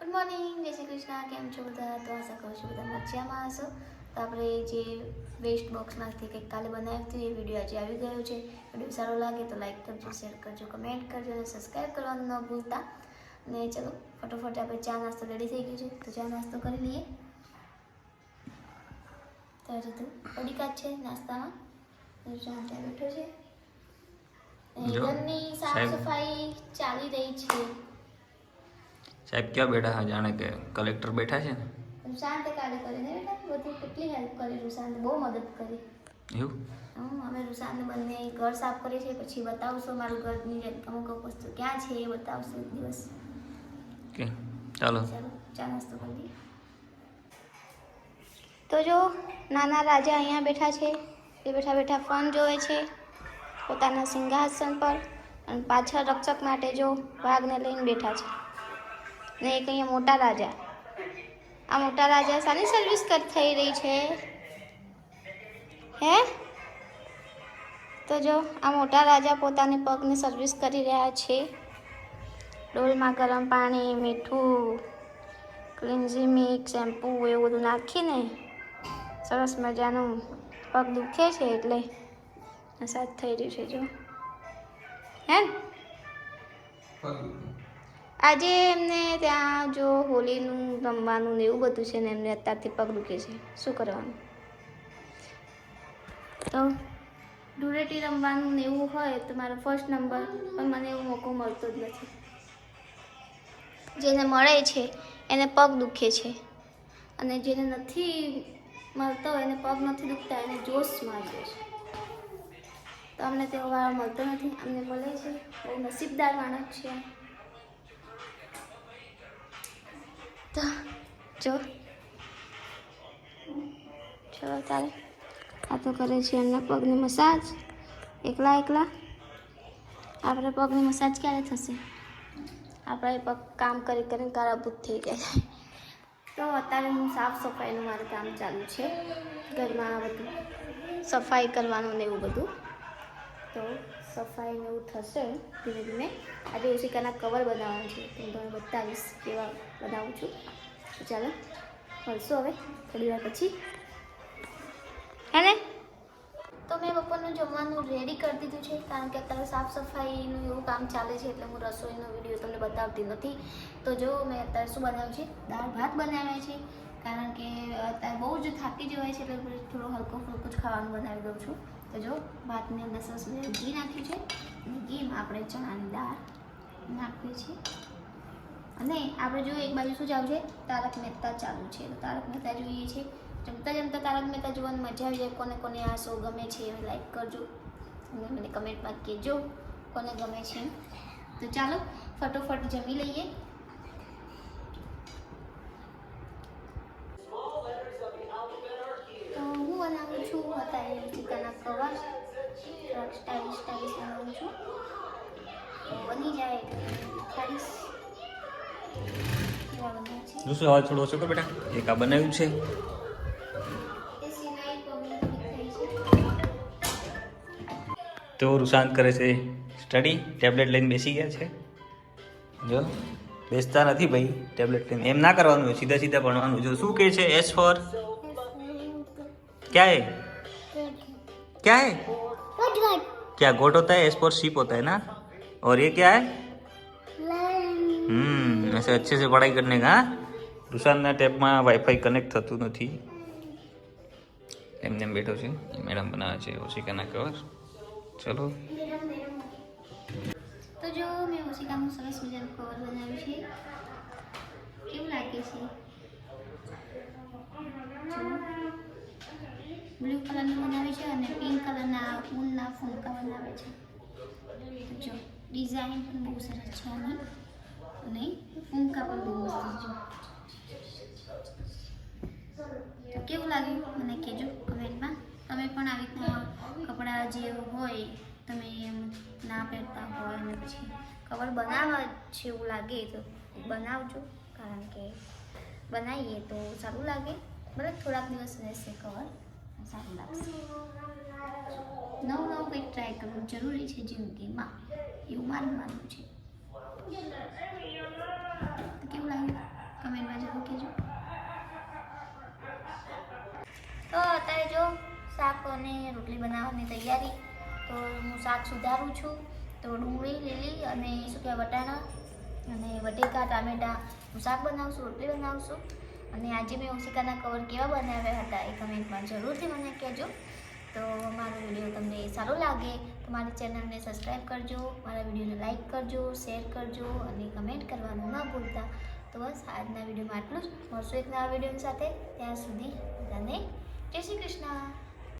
Good morning જય શ્રી કૃષ્ણ. કેમ છો બધા? તો આશા કરું છું બધા મજામાં હશો. તો આપણે જે વેસ્ટ બોક્સમાંથી કંઈક કાલે બનાવ્યું હતું એ વીડિયો આજે આવી ગયો છે. વીડિયો સારો લાગે તો લાઈક કરજો શેર કરજો કમેન્ટ કરજો અને સબસ્ક્રાઈબ કરવાનું ન ભૂલતા. ને ચલો ફટોફટ આપણે ચા નાસ્તો રેડી થઈ ગયો છે. તો ચા નાસ્તો કરી લઈએ. તો હજુ પડીકા છે નાસ્તામાં. ચા ત્યાં બેઠો છે. ઘરની સાફ સફાઈ ચાલી રહી છે. સાહેબ ક્યાં બેઠા છે? જાણે કે કલેક્ટર બેઠા છે ને? શાંત કાર્ય કરીને બેટા બધી કેટલી હેલ્પ કરી રૂશાંત બહુ મદદ કરી. એવું? હું અમે રૂશાંત બંને ઘર સાફ કરીએ છીએ. પછી બતાવશો મારું ઘરની અમુક અમુક વસ્તુ ક્યાં છે એ બતાવશો એક દિવસ. ઓકે ચાલો. ચાલો ચા નાસ્તો કરી દઈએ તો જો નાના રાજા અહીંયા બેઠા છે. એ બેઠા બેઠા ફોન જોવે છે પોતાના સિંહાસન પર અને પાછળ રક્ષક માટે જો વાઘને લઈને બેઠા છે. ને એક અહીંયા મોટા રાજા. આ મોટા રાજા શાની સર્વિસ કર, થઈ રહી છે? હે? તો જો, આ મોટા રાજા પોતાની પગની સર્વિસ કરી રહ્યા છે. ડોલમાં ગરમ પાણી, મીઠું ક્લિન્ઝી મિક્સ શેમ્પૂ એવું બધું નાખીને સરસ મજાનું પગ દુખે છે એટલે મસાજ થઈ રહ્યું છે, જો. હે? ને? આજે એમને ત્યાં જો હોલીનું, રમવાનું ને એવું બધું છે ને એમને અત્યારથી પગ દુખે છે. શું કરવાનું? તો ધૂળેટી રમવાનું ને એવું હોય તો મારો ફર્સ્ટ નંબર પણ મને એવો મોકો મળતો જ નથી. જેને મળે છે, એને પગ દુખે છે. અને જેને નથી મળતો, એને પગ નથી દુખતા, એને જોશ આવે છે. તો અમને તેવો વારો મળતો નથી. અમને મળે છે, બહુ નસીબદાર માણસ છે. તો જો. ચલો તારે આ તો કરે છે એમના પગની મસાજ. એકલા એકલા. આપણે પગની મસાજ ક્યારે થશે? આપણે પગ કામ કરી કરીને કાળાભૂત થઈ ગયા છે તો અત્યારે હું સાફ સફાઈનું મારું કામ ચાલુ છે. ઘરમાં બધું સફાઈ કરવાનું ને એવું બધું. તો સફાઈ ને એવું થશે ધીમે ધીમે. આજે ઓશિકાના કવર બનાવવાનું છે. હું તમને બતાવીશ કેવા બનાવું છું. ચાલો, મળશું હવે થોડી વાર પછી. હે ને? તો મેં બપોરનું જમવાનું રેડી કરી દીધું છે, કારણ કે અત્યારે સાફ સફાઈનું એવું કામ ચાલે છે, એટલે હું રસોઈનો વીડિયો તમને બતાવતી નથી. તો જો, મેં અત્યારે શું બનાવ્યું છે? દાળ ભાત બનાવ્યા છે, કારણ કે અત્યારે બહુ જ થાકી જવાય છે, એટલે થોડો હલકો ફુલકો જ ખાવાનું બનાવી દઉં છું. તો જો, ભાતની અંદર સરસ ઘી નાખ્યું છે. અને ઘીમાં આપણે ચણાની દાળ નાખીએ છીએ અને આપણે જો એક બાજુ શું ચાલુ છે? તારક મહેતા ચાલુ છે. તો તારક મહેતા જોઈએ છે. જમતા જમતા તારક મહેતા જોવાની મજા આવી જાય. કોને કોને આ શો ગમે છે એ લાઈક કરજો. અને મને કમેન્ટમાં કહેજો કોને ગમે છે તો ચાલો, ફટોફટ જમી લઈએ તો હું બનાવું અત્યારે ચિકનના કવર બનાવું છું. બની જાય થોડો ઓછો કર બેટા. એક આ બનાવ્યું છે. તો રૂશાંત કરે છે સ્ટડી ટેબ્લેટ લઈને બેસી ગયા છે. જો બેસતા નથી ભાઈ ટેબ્લેટ લઈને. એમ ના કરવાનું સીધા સીધા ભણવાનું. જો શું કહે છે? એસ ફોર क्या है क्या है क्या गोट होता है एस फॉर शीप होता है ना और ये क्या है हम्म ऐसे अच्छे से पढ़ाई करने का हाँ? રૂશાનના ટેબમાં વાઈફાઈ કનેક્ટ થતું નથી એમને એમ બેઠો છે મેડમ બનાવે છે ઓશિકાના કવર ચલો તો જો મેં ઓશિકાનું સરસ મજાનું કવર બનાવ્યું છે કેવું લાગે છે બ્લુ કલરનું બનાવે છે અને પિંક કલરના ઊનના ફૂલકા બનાવે છે. જો, ડિઝાઇન પણ બહુ સરસ છે આની. અને ફૂંકા પણ બહુ મસ્ત છે તો કેવું લાગ્યું? મને કહેજો કમેન્ટમાં. તમે પણ આવી રીતના કપડાં જે હોય, તમે એમ ના પહેરતા હોય અને પછી કવર બનાવવા જેવું લાગે તો બનાવજો. કારણ કે બનાવીએ તો સારું લાગે. ભલે થોડાક દિવસ રહેશે કવર. સારું લાગશે નવું નવું કંઈક ટ્રાય કરવું જરૂરી છે જિંદગીમાં એવું મારું માનવું છે કેવું લાગ્યું કમેન્ટમાં જરૂર કહેજો તો અત્યારે જો શાક અને રોટલી બનાવવાની તૈયારી તો હું શાક સુધારું છું તો ડુંગળી લીલી અને શું કહેવાય વટાણા અને વટેકા ટામેટા હું શાક બનાવશું રોટલી બનાવશું અને આજે મેં ઓશિકાના કવર કેવા બનાવ્યા હતા એ કમેન્ટમાં જરૂરથી મને કહેજો. તો મારો વીડિયો તમને સારો લાગે તો મારી ચેનલને સબસ્ક્રાઈબ કરજો, મારા વિડીયોને લાઈક કરજો શેર કરજો અને કમેન્ટ કરવાનું ન ભૂલતા. તો બસ, આજના વિડીયોમાં આટલું જ. મળશું એક નવા વીડિયો સાથે. ત્યાં સુધી બધાને જય શ્રી કૃષ્ણ.